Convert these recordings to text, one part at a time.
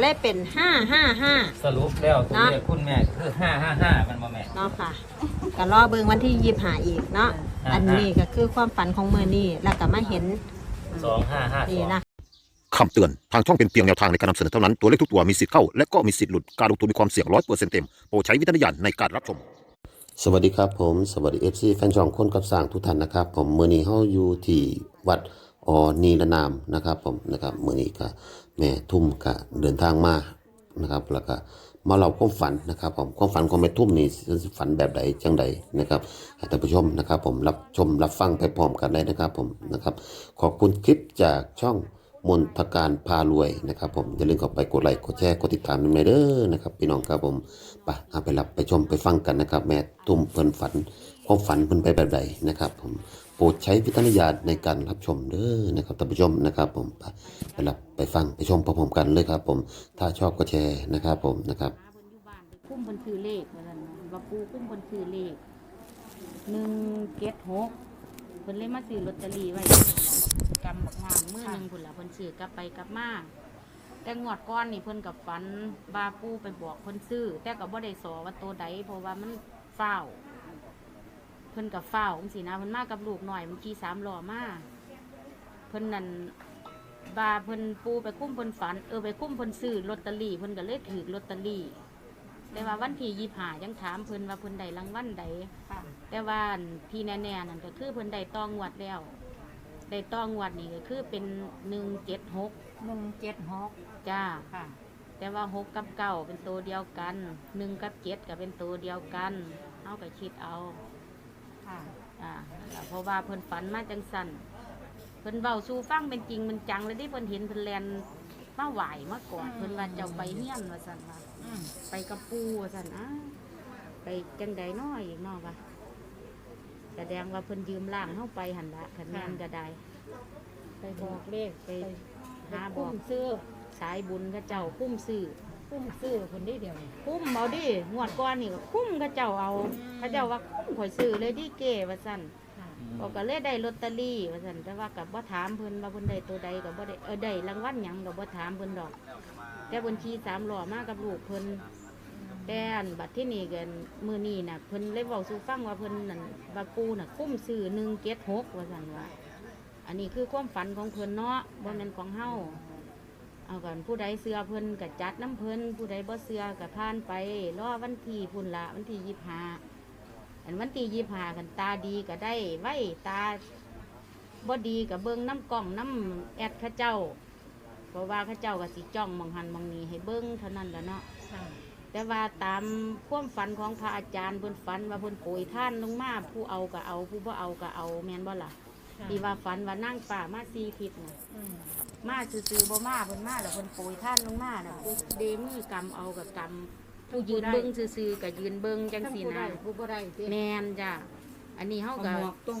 เลยเป็นห้าห้าห้า สรุปแล้วตัวเนาะเลขคุณแม่คือห้าห้าห้ามันมาแม่ เนาะค่ะก็รอเบิ่งวันที่ยี่หาอีกเนาะ อ่า อันนี้ก็คือความฝันของมือนี่แล้วก็มาเห็นสองห้าห้าสนี่องนะ คำเตือน ทางช่องเป็นเพียงแนวทางในการนำเสนอเท่านั้น ตัวเลขทุกตัวมีสิทธิ์เข้า และก็มีสิทธิ์หลุด การลงทุนมีความเสี่ยงร้อยเปอร์เซ็นต์เต็ม โปรดใช้วิจารณญาณในการรับชม สวัสดีครับผมสวัสดีเอฟซีแฟนช่องคนกับสร้างทุกท่านนะครับ ผมมือนี้เฮาอยู่ที่วัด ออนีละนามนะครับผมนะครับเมื่อนี้ก็แม่ทุ่มก็เดินทางมานะครับแล้วก็มาเล่าความฝันนะครับผมความฝันของแม่ทุ่มนี่ฝันแบบใดจังใดนะครับท่านผู้ชมนะครับ ผมรับชมรับฟังไปพร้อมกันได้นะครับผมนะครับ ขอบคุณคลิปจากช่องมนทการพารวยนะครับผมอย่าลืมเข้าไปกดไลค์กดแชร์กดติดตามด้วยเด้อนะครับพี่น้องครับผมไปเอาไปรับไปชมไปฟังกันนะครับ แม่ตุ้มเพิ่นฝันความฝันเพิ่นไปแบบใดนะครับ ผม ปรดใช้วิจารณญาณในการรับชมเด้อนะครับท่านผู้ชมนะครับ ผมไปรับไปฟังไปชมพร้อมๆกันเลยครับ ผมถ้าชอบก็แชร์นะครับ ผมนะครับคุ้มบนคือเลขว่าซั่นเนาะว่าปูคุ้มบนคือเลขหนึ่งเจ็ดหกเพิ่นเลยมาซื้อลอตเตอรี่ไว้กำบักงามมือหนึ่งพุ่นละเพิ่นซื้อกลับไปกลับมาแต่งวดก้อนนี่เพิ่นกับฝันบาปูไปบอกเพิ่นซื้อ แต่ก็บ่ได้สอว่าตัวใดเพราะว่ามันเฝ้าว เพิ่นกับเฝ้าวจังซี่นะเพิ่นมากับลูกหน่อยเมื่อกี้สามล้อมาเพิ่นนั่นบาเพิ่นปูไปคุ้มเพิ่นฝันเออไปคุ้มเพิ่นซื้อลอตเตอรี่เพิ่นก็เลยถือลอตเตอรี่แต่ว่าวันที่ยี่หายังถามเพิ่นว่าเพิ่นได้รางวัลใดแต่ว่าอันที่แน่ๆนั่นก็คือเพิ่นได้ตองวดแล้วได้ตองวดนี่ก็คือเป็นหนึ่งเจ็ดหกหนึ่งเจ็ดหกจ้าค่ะแต่ว่าหกกับเก้าเป็นตัวเดียวกันหนึ่งกับเจ็ดก็เป็นตัวเดียวกันเอาก็คิดเอา ค่ะอ่าแล้วเพราะว่าเพิ่นฝันมาจังสันเพิ่นเบาสู่ฟังเป็นจริงมันจังเลยที่เพิ่นเห็นเพิ่นแลนมาไหวมาก่อนเพิ่นว่าเจ้าไปเฮียนว่าสันว่าอืมไปกับปูว่าสันอะไปจังใดน้อยอีกเน้อวะแสดงว่าเพิ่นยืมล่างเข้าไปหันละขันแมนก็ได้ ไปบอกเลขไป ไปหาบคุ้อกมซื้อ สายบุญเข้าเจ้าคุ้มซื้อ คุ้มซื้อคนได้เดียวนี่คุ้มเอาดิงวดก้อนนี่ก็คุ้มเข้าเจ้าเอาเข้าเจ้าว่าคุ้มข่อยซื้อเลยดิเก้ว่าสันค่ะบอกก็เลยได้ลอตเตอรี่ว่าสันแต่ว่ากับว่าถามเพิ่นว่าเพิ่นได้ตัวใดกับว่าได้เออได้รางวัลหยังกับว่าถามเพิ่นดอกแต่บัญชีสามหล่อมากับลูกเพิ่นแต่อันบัตรที่นี่กันมือนี่น่ะเพิ่นเลยบอกสู่ฟังว่าเพิ่นนั่นว่าปูน่ะคุ้มซื้อหนึ่งเจ็ดหกว่าสันว่า อันนี้คือความฝันของเพิ่นเนาะบ่แม่นของเฮา เอากันผู้ใดเสื้อเพิ่นก็จัดน้ำเพิ่นผู้ใดบ่เสื้อก็ผ่านไปรอวันที่พุ่นละวันที่ยี่ห้าอันวันที่ยี่ห้ากันตาดีก็ได้ไว้ตาบ่ดีก็เบิ่งน้ำกล้องน้ำแอดข้าเจ้าเพราะว่าข้าเจ้าก็สิจ้องมองหันมองนี้ให้เบิ่งเท่านั้นแหละเนาะแต่ว่าตามความฝันของพระอาจารย์เพิ่นฝันว่าเพิ่นโปรยท่านลงมาผู้เอาก็เอา ผู้บ่เอาก็เอาแม่นบ่ล่ะ ที่ว่าฝันว่านั่งป่ามาซีผิดน่ะอืมมาซื่อๆบ่มาเพิ่นมาแล้วเพิ่นโปรยท่านลงมาน่ะผู้เดมือกำเอากับกำผู้ยืนเบิ่งซื่อๆกับยืนเบิ่งจังทั้งซี่ผู้นะได้ผู้บ่ได้สิแม่นจ้ะอันนี้เฮาก็หมวกตรง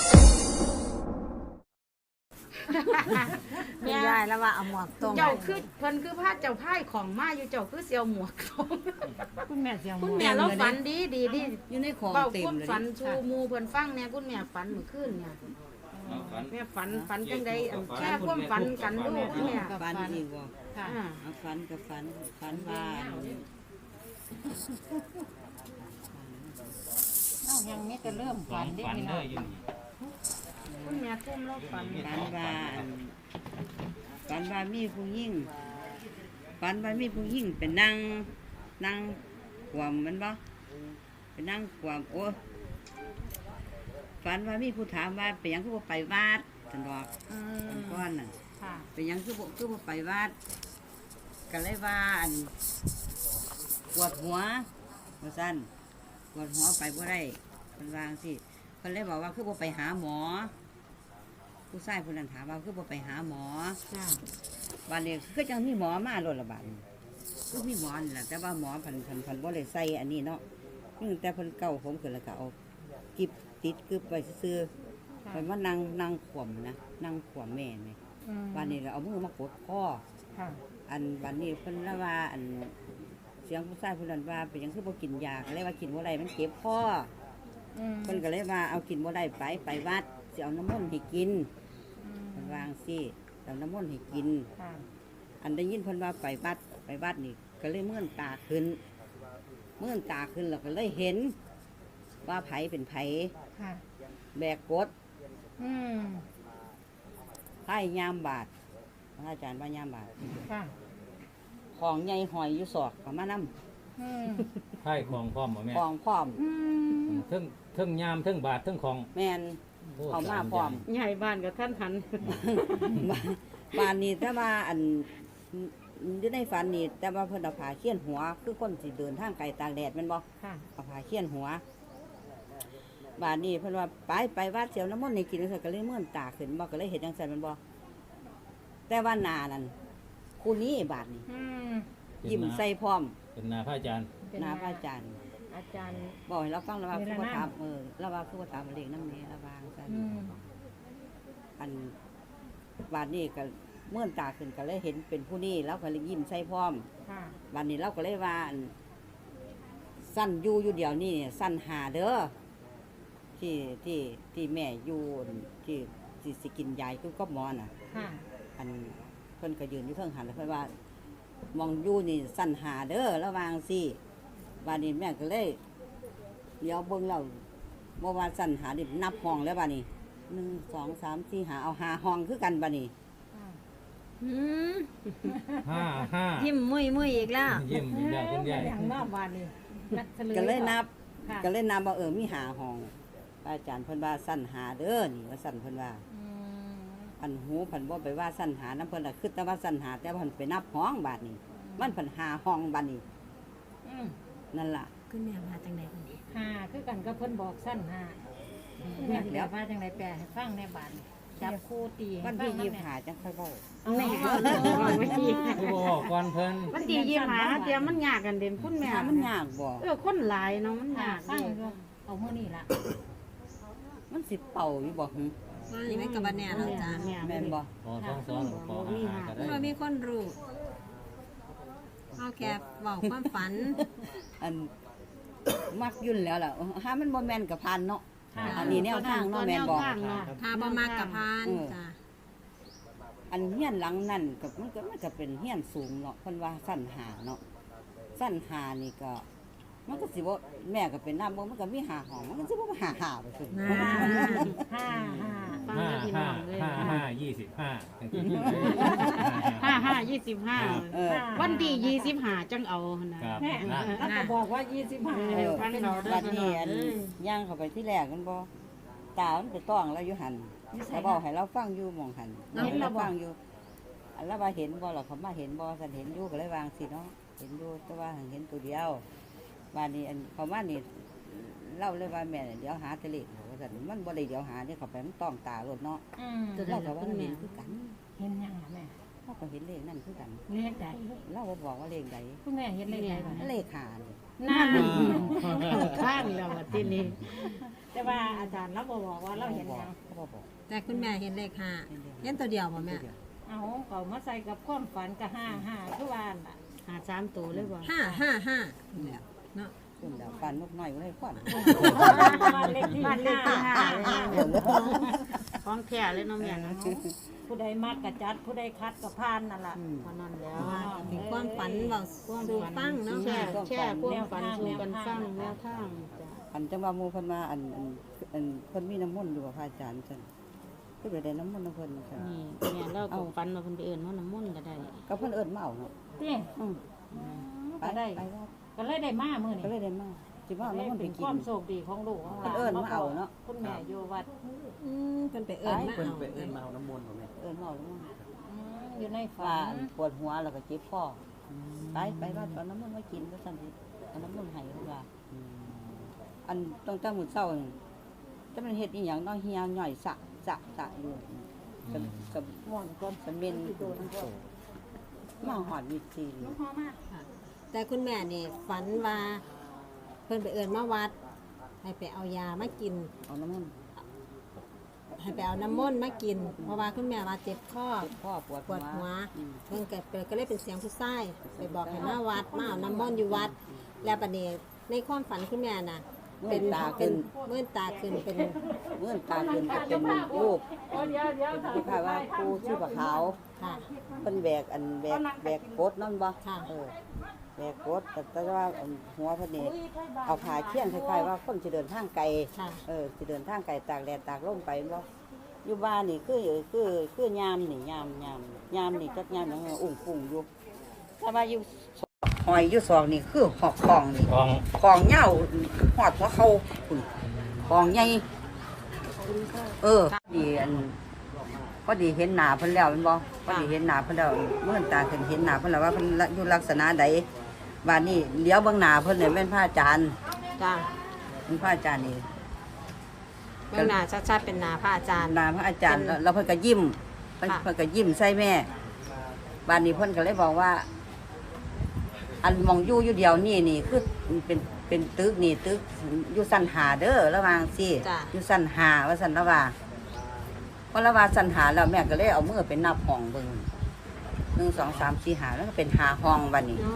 ายแล้วว่าเอาหมวกตรงเจ้าคือเพิ่นคือพระเจ้าพ่ายของมาอยู่เจ้าคือเสียวหมวกทองคุณแม่เสียงคุณแม่เราฝันดีดีดีอยู่ในของเบาเต็มความเลยฝันชูหมูเพิ่นฟังเนี่ยคุณแม่ฝันเมื่อคืนเนี่ยแม่ฝันฝันจังใดอันแค่ความฝันกันดูคุณแม่ฝันอีกบ่ค่ะอ่าเอาฝันกับฝันฝันว่าเอ้ายังนี้ก็เริ่มสอฝังนได้ฝันพี่เลน้องยอยู่นี่คุณแม่ทุ่มเราฝันฝันว่า ฝันว่ามีผู้หญิงฝันว่ามีผู้หญิงเป็นนางนางขวมแมันบ่เป็นนางขวมโอ้ฝันว่ามีผู้ถามว่าเป็นหยังคือบ่ไปวัดท่านบอกอืฝันมก้อนน่ะ ค่ะ เป็นหยังคือบ่คือบ่ไปวัดก็เลยว่าอันปวดหัวว่าซั่นปวดหัวไปบ่ได้เพิ่นวาจั่งสิเพิ่นเลยบอกว่าคือบ่ไปหาหมอ ผู้ชายผู้นั้นถามว่าคือบ่ไปหาหมอค่ะบ้านนี้คือจังมีหมอมาโลดละบาดนี้คือมีหมอนี่แหละแต่ว่าหมอพันพันพันบ่ได้ใส่อันนี้เนาะอืมแต่เพิ่นเก่าผมขึ้นแล้วก็เอากิบติดคือไปซื้อๆไปมานั่งนั่งขวมนะนั่งขวมแม่นี่อืมวันนี้ก็เอามือมากดคอ ค่ะอันวันนี้เพิ่นละว่าอันเสียงผู้ชายเพิ่นนั่นว่าเป็นหยังคือบ่กินยาก็เลยว่ากินบ่ได้มันเจ็บคออืมเพิ่นก็เลยว่าเอากินบ่ได้ไปไปวัดสิเอาน้ำมนต์ให้กินอืม เพิ่นวาจั่งสิเอาน้ำมนต์ให้กิน ค่ะ อันได้ยินเพิ่นว่าไปวัดไปวัดนี่ก็เลยเมื่อนตาขึ้น เมื่อนตาขึ้นแล้วก็เลยเห็น ว่าไผเป็นไผค่ะ แบกกดอืม ไพ่ยามบาทพระอาจารย์ว่ายามบาทค่ะ ของใหญ่หอยอยู่ศอกก็มานํอืม ไพ่ของพร้อมบ่แม่ของพร้อมอืมเทึ่งเทึ่งยามเทึ่งบาทเทึ่งของแม่นโอ้ เอามาสพร้อม ใหญ่บ้านกับท่านหันบ้านบ้านนี้แต่ว่าอันอยู่ในฝันนี่แต่ว่าเพิ่นเอาผ้าเขียนหัว คือคนสิเดินทางไกลตากแดดแม่นบ่ค่ะ เอาผ้าเขียนหัวบ้านนี้เพิ่นว่าไปไปวัดเสียวน้ำมนต์ให้กินแล้วก็เลยเมื่อนตาขึ้นบ่ก็เลยเห็นจังซั่นแม่นบ่แต่ว่าหนานั่นคู่นี้บาดนี้อืมยิ้มใส่พร้อมเป็นนาพระอาจารย์เป็นหน้าพระอาจารย์ อาจารย์บอกให้เราฟังแล้วว่าเวคือลาว่านั่งถามเออแล้วว่าคือว่าถามเลขน้ำเนี้ระวางซั่นอืม อันบาดนี้ก็เมื่อนตาขึ้นก็เลยเห็นเป็นผู้นี้แล้วก็เลยยิ้มใส่พร้อม ค่ะวันนี้เราก็เลยว่าอั่นสั้นอยู่อยู่เดียวนี่สั้นหาเด้อที่ที่ที่แม่อยู่อั่นที่ที่สิกินยายคือก็หมอน่ะ ค่ะอันเพิ่นก็ยืนอยู่เทิงหันแล้วเพิ่นว่า มองอยู่นี่สั้นหาเด้อระวางสิ วันนี้แม่ก็เลยเดี๋ยวเบิ่งเราเมื่อวานสั้นหาดินับห้องแล้วบัดนี้หนึ่งสองสามสี่หาเอาหาห้องคือกันบัดนี้อืมห้าห้ายิ้มมุยมุยอีกแล้วยิ้มอีกแล้วคุณยายอย่างนอกบ้านนี่นัดเฉลยก็เลยนับค่ะก็เลยนำว่าเออมีหาห้องพระอาจารย์เพิ่นว่าสั้นหาเด้อนี่ว่าสั้นเพิ่นว่าอืมอันหูเพิ่นบ่ไปว่าสั้นหาน้ำเพิ่นน่ะคือแต่ว่าสั้นหาแต่เพิ่นไปนับห้องบาดนี้มันเพิ่นหาห้องบาดนี้อืม นั่นล่ะคุณแม่มาจังไดคนนี้ห้าคือกันก็เพิ่นบอกสั้นห้าแม่เดี๋ยวว่าจังไรแปลให้ฟังในบ้านจับคู่ตีให้วันฟัที่งยี่สิบนำห้าจังค่อยเว้าเอาไม่เอาเลยเอาไว้ที่คือบ่บอกก่อนเพิ่นมันตียิ้มหาเตรียมมันยากกันเด่นคุณแม่หามันยากบ่เออคนหลายเนาะมันหายากฟังอยู่เอามื้อนี้ล่ะมันสิเป่าอยู่บ่หึว่าอย่างไรกับบันแน่เราจ้าเนี่ยแม่นบ่พอสองสองพอห้าห้าก็ได้ว่ามีคนรู้ เอาแค่เบาความฝัน อัน มักยุ่นแล้วล่ะหามันบ่แม่นกับพันเนาะค่ะอันนี้แนวทางเนาะแม่นบ่ตัวแนวทางเนาะพาบ่มากกับพานจ้าอันเฮียนหลังนั่นก็มันก็มันก็เป็นเฮียนสูงเนาะเพิ่นว่าสั้นหาเนาะสั้นหานี่ก็ มันก็สิบ่แม่ก็เป็นน้ำบ่มันก็มีหาห้องมันก็สิบ่หาหาไปซุน่าห้าห้า ฟังห้าแล้วพี่น้ห้าองเลยห้าห้ายี่สิบห้าห้าห้ายี่สิบห้าเออ วันที่ยี่สิบห้าจังเอานะ ครับแม่นะ แล้วก็บอกว่ายี่สิบห้าเออฟังเราเด้อบัดพี่น้นี้องอันเอ้ยย่างเข้าไปที่แรกมันบ่ตามันไปต้องแล้วอยู่หันแล้วบอกให้เราฟังอยู่หมองหันให้เราฟังอยู่อันแล้วว่าเห็นบ่หรอเขามาเห็นบ่สันเห็นอยู่ก็เลยวางสิเนาะเห็นอยู่แต่ว่าเห็นตัวเดียวบ้านนี้อันเขามานี่เล่าเลยว่าแม่เดี๋ยวหาแตะเล็กว่า สันมันบ่ได้เดี๋ยวหาเนี่ยเขาไปมันต้องตาลดเนาะอืมเราก็ว่าเห็นคือกันเห็นยังล่ะแม่เราก็เห็นเลขนั่นคือกันเลขใดเราก็บอกว่าเลขใดคุณแม่เห็นเลขใดบ้างเลขหานี่นั่นข้างแล้วอะที่นี่แต่ว่าอาจารย์เราบ่บอกว่าเราเห็นยังเขาก็บอกแต่คุณแม่เห็นเลขห้าเห็นตัวเดียวบ่แม่เอาเขามาใส่กับความฝันกับห้าห้าคือว่าน่ะหาสามตัวเลยบ่ห้าห้าห้าแล้วเนาะ คุณแล้วปานนกน้อยไว้ควันบ้านเลขที่บ้านเลขที่ห้าห้าของแท้เลยเนาะแม่เนาะผู้ใดมักกระจัด ผู้ใดคัดกับพานนั่นล่ะเพราะนั้นแล้วว่าถึงความฝันเบาสู่ฟังเนาะแช่แช่ความฝันสู่กันฟังแนวทางจ้ะอันจังว่าหมู่เพิ่นมาอันอันอันเพิ่นมีน้ำมนต์อยู่กับพระอาจารย์ซั่นคือไปได้น้ำมนต์น้ำเพิ่นซั่นนี่แม่เราก็ฝันว่าเพิ่นไปเอิ้นว่าน้ำมนต์ก็ได้ก็เพิ่นเอิ้นมาเอาเนาะเต้อืมไปก็ได้ไปว่า ก็เลยได้มามื้อก็นี้เลยได้มาสิว่าเอาน้ำมนต์ไปเป็นกิคนวามโชคดีของลูกของหลานเอิ้นมาเอาเนาะคุณแม่อยู่วัดอืมเพิ่นไปเอิ้นมาเอาเอิ้นมาเอาน้ำมนต์อืมอยู่ในว่าฝันปวดหัวแล้วก็เจ็บคออไปไปว่าเอาน้ำมนต์มากินว่าซั่นสิเอาน้ำมนต์ให้เพิ่นว่าอันต้องแต่มื้อเช้านี่จะมันเฮ็ดอีหยังเนาะเหี่ยวย่อยสะสะสะอยู่กับกับม่วนก้นสะเม็นมาหอดวิธีน้องพ่อมาก แต่คุณแม่นี่ฝันว่า เพิ่นไปเอิ้นมาวัด ให้ไปเอายามากิน เอาน้ำมันให้ไปเอาน้ำมนต์มากิน เพราะว่าคุณแม่ว่าเจ็บคอพ่อปวดปวดหัวอืม เพิ่นก็เปิดก็เลยเป็นเสียงผู้ชายไปบอกให้มาวัดมาเอาน้ำมนต์อยู่วัด แล้วบัดนี้ในความฝันคุณแม่น่ะมื่นตาเป็ขึ้นนมื่นตาขึ้นเป็นเมื่อนตาขึ้นก็เป็นรูปที่ค่ะว่าครูชื่อปะขาวค่ะ เป็นแบกอันแบกแบกกดนั่นบ่ค่ะ เออ แบกกดแต่แต่ว่าอันหัวเพอดีเอาผ้าเชี่ยนคล้ายๆว่าคนจะเดินทางไกลค่ะ เออจะเดินทางไกลตากแดดตากลมไปบ่อยู่บ้านนี่คือคือคือยามนี่ยามยามยามนี่จักยามนี่อุ่งปุ่งอยู่ถ้าว่าอยู่หอยอยู่ซอกนี่คือหอกคองนี่ของคองเหย้าหอดหัวเขาคุณคองใหญ่เออดีอันพอดีเห็นหน้าเพิ่นแล้วแม่นบ่พอดีเห็นหน้าเพิ่นแล้วเมื่อตาขึ้นเห็นหน้าเพิ่นแล้วว่าเพิ่นอยู่ลักษณะใด บ้านนี้เลี้ยวเบิ่งหน้าเพิ่นเนี่ยแม่นพระอาจารย์จ้าเป็นพระอาจารย์นี่เบื้องหน้าชัดๆเป็นหน้าพระอาจารย์ หน้าพระอาจารย์เป็นแล้วเพิ่นก็ยิ้มเพิ่นค่ะ เพิ่นก็ยิ้มใส่แม่บ้านนี้เพิ่นก็เลยบอกว่า อันมองอยู่อยู่เดียวนี่นี่คือเป็นเป็นตึกนี่ตึกอยู่สันหาเด้อระหวังสิจ้ะ อยู่สันหาว่าสันระว่าพอระว่าสันหาแล้วแม่ก็เลยเอามือไปนับห้องเบิ่งหนึ่งสองสามสี่หาแล้วก็เป็นหาห้องวันนี้อ๋อ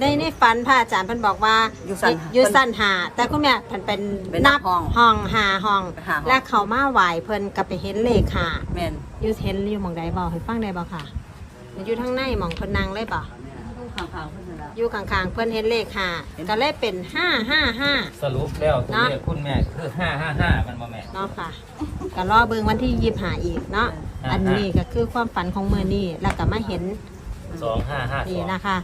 ในในฝันพระอาจารย์เพิ่นบอกว่าอยู่สั้นอยู่สั้นหาแต่คุณแม่เพิ่นเป็นเป็นนับห้องห้องหาห้อง หาห้อง และเขามาไหวเพิ่นก็ไปเห็นเลขหาแม่นอยู่เห็นอยู่หม่องใดบ่ให้ฟังได้บ่ค่ะอยู่ทางในหม่องเพิ่นนั่งเลยบ่ลูกข้างๆเพิ่นนั่นล่ะอยู่ข้างๆเพิ่นเห็นเลขหาก็เลยเป็นห้าห้าห้า สรุปแล้วตัวเนาะเลขคุณแม่คือห้าห้าห้ามันบ่แม่ เนาะค่ะก็รอเบิ่งวันที่ยี่หาอีกเนาะ อ่าอันนี้ก็คือความฝันของมื้อนี้แล้วก็มาเห็นสองห้าห้าสนี่องนะคะ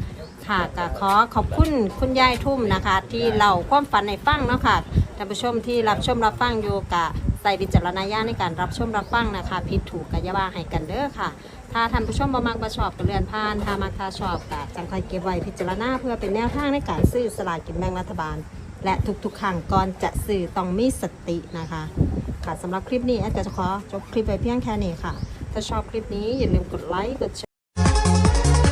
ค่ะก็ขอขอบคุณคุณยายทุ่มนะคะ ที่เล่าความฝันในฟังเนาะค่ะท่านผู้ชมที่รับชมรับฟังอยู่กะใส่วิจารณญาณในการรับชมรับฟังนะคะผิดถูกกะอยาว่าให้กันเด้อค่ะ ถ้าท่านผู้ชมบ่มักบ่ชอบก็เลื่อนผ่าน ถ้ามักถ้าชอบก็จังคอยเก็บไว้พิจารณาเพื่อเป็นแนวทางในการซื้อสลากกินแบ่งรัฐบาล และทุกๆครั้งก่อนจะซื้อต้องมีสตินะคะ ค่ะสำหรับคลิปนี้แอดก็จะขอจบคลิปไว้เพียงแค่นี้ค่ะ ถ้าชอบคลิปนี้อย่าลืมกดไลค์กดแชร์